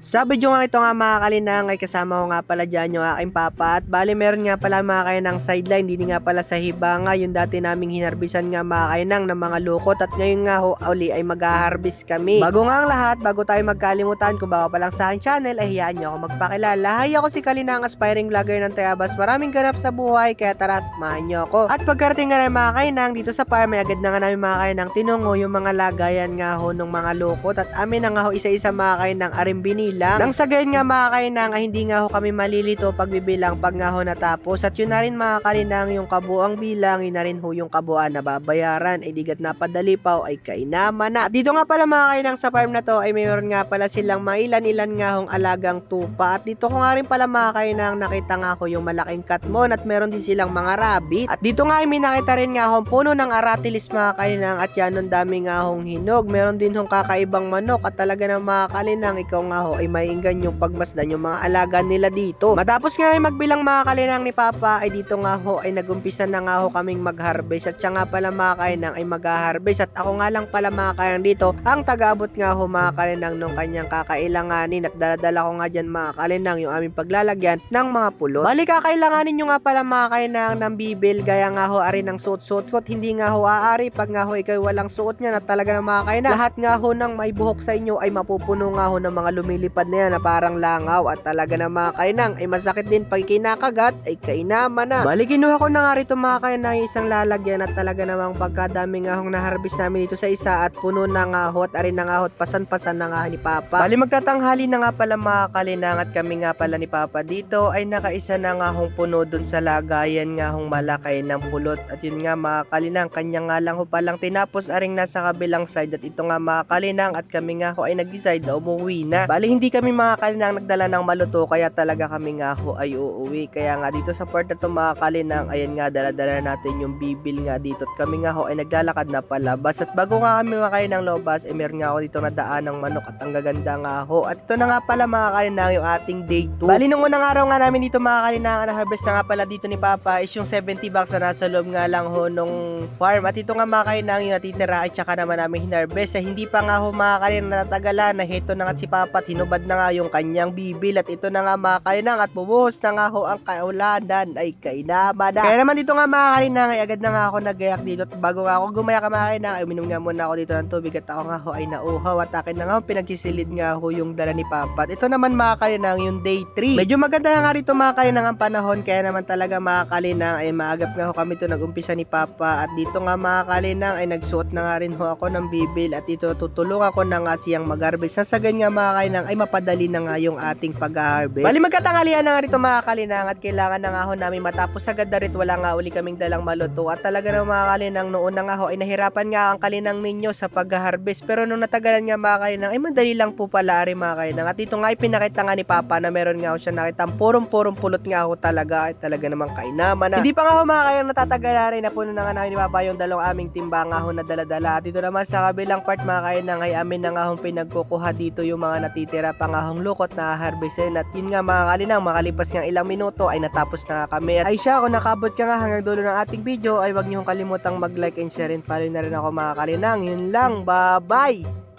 Sa video nga ito nga mga kalinang ay kasama ko nga pala dyan yung aking papa at bali meron nga pala mga kainang sideline hindi nga pala sa hibanga yung dati naming hinarbisan nga mga kainang ng mga lukot at ngayon nga ho uli ay mag-harvest kami. Bago nga ang lahat, bago tayo magkalimutan kung bago pa lang sa aking channel ay hiyaan nyo ako magpakilala. Hay ako si Kalinang aspiring vlogger ng Tayabas. Maraming ganap sa buhay kaya tara samahan nyo ako. At pagkarating nga na mga kainang dito sa farm ay agad na nga namin mga kainang tinungo yung mga lagayan nga ho ng mga lukot at amin na nga ho isa-isa mga kainang arimbini lang. Nang sa gayon nga mga kainang ay hindi nga ho kami malilito pagbibilang pag nga ho natapos. At yun na rin mga kalinang yung kabuang bilang yun na rin ho yung kabuuan na babayaran. Ay digat na padali pa ay kainaman na. Dito nga pala mga kainang sa farm na to ay mayroon nga pala silang mga ilan-ilan nga hong alagang tupa. At dito ko nga rin pala mga kainang nakita nga ho yung malaking katmon at meron din silang mga rabbit. At dito nga ay may nakita rin nga hong puno ng aratilis mga kainang. At yan ang dami nga hong hinog. Meron din hong kakaibang manok. At talaga ng mga kalinang ikaw nga ho ay mainggan yung pagmasdan yung mga alaga nila dito. Matapos nga ay magbilang mga kalinang ni Papa ay dito nga ho ay nagumpisa na nga ho kaming mag-harvest. At siya nga pala mga kalinang ay mag-harvest. At ako nga lang pala mga kalinang dito ang tagaabot nga ho mga kalinang nung kanyang kakailanganin. At daladala ko nga dyan mga kalinang yung aming paglalagyan ng mga pulot. Bali kakailanganin nyo nga pala mga kalinang ng bibil. Gaya nga ho ari ng suot-suot ko. Hindi nga ho aari pag nga ho ikaw walang suot niya na talaga ng mga kalinang. Lahat nga ho ng may buhok sa inyo ay mapupuno nga ho ng mga lumilipad na yan na parang langaw at talaga ng mga kainang ay masakit din pag kinakagat ay kainaman na. Bali kinuha ko na nga rito mga kainang isang lalagyan at talaga namang pagkadami nga hong na-harvest namin dito sa isa at puno na nga ho at arin na nga ho at pasan-pasan na nga ni Papa. Bali magtatanghali na nga pala mga kalinang at kami nga pala ni Papa dito ay nakaisa na nga hong puno dun sa lagayan nga hong malakay ng pulot at yun nga mga kalinang kanya nga lang ho palang tinapos aring nasa kabilang side at ito nga mga kalinang at kami nga ho ay nag-decide na umuwi na. Bali hindi kami mga kalinang nagdala ng maluto kaya talaga kami nga ho ay uuwi. Kaya nga dito sa part na to mga kalinang ayan nga dala-dala natin yung bibil nga dito at kami nga ho ay naglalakad na palabas at bago nga kami mga kalinang lobas eh meron nga ako dito na daan ng manok at ang gaganda nga ho. At ito na nga pala mga kalinang yung ating day 2. Bali nung unang araw nga namin dito mga kalinang na harvest na nga pala dito ni Papa is yung 70 bucks na nasa loob nga lang ho nung farm. At ito nga mga kalinang yung natitira at saka naman namin hinarvest. Eh, hindi pa nga ho mga kalinang natagalan na hito na nga si Papa at hinubad na nga yung kanyang bibil at ito na nga mga kalinang at bumuhos na nga ho ang kaulanan ay kainama na. Kaya naman dito nga mga kalinang ay agad na nga ako nagayak dito at bago nga ako gumaya ka mga kalinang ay uminom nga muna ako dito ng tubig at ako nga ho ay nauhaw at akin na nga ho pinagsisilid nga ho yung dala ni Papa. At ito naman mga kalinang yung day 3. Medyo maganda nga rito mga kalinang ang panahon kaya naman talaga mga kalinang ay maagap nga ho kami to nagumpisa ni Papa at dito nga mga kalinang ay nagsuot na nga rin ho ako ng bibil at dito tutulungan ko na nga siyang mag-harvest. Sa sagan nga mga kalinang ay mapadali na nga yung ating pag-harvest. Bali magkatangalian na nga rito mga kalinang at kailangan na nga ho namin matapos agad na rin. Wala nga uli kaming dalang maluto. At talaga na mga kalinang noon na nga ho ay nahirapan nga ang kalinang ninyo sa pag-harvest pero nung natagalan nga mga kalinang ay madali lang po pala rin mga kalinang. At ito nga ay pinakita nga ni Papa na meron nga ho siya nakita. Purong-purong pulot nga ho talaga. Ay talaga namang kainaman na. Hindi pa nga ho mga kalinang natatagalan rin. Na puno na nga namin ni Papa yung dalawang aming timba nga ho na dala-dala. At dito naman sa kabilang part mga kalinang ay amin na nga ho pinagkukuha dito yung mga natitira pa hong lukot na harvestin at yun nga mga kalinang makalipas nga ilang minuto ay natapos na kami. At ay siya kung nakabot ka nga hanggang dulo ng ating video ay wag niyo kalimutang mag like and share and follow na rin ako mga kalinang. Yun lang. Bye bye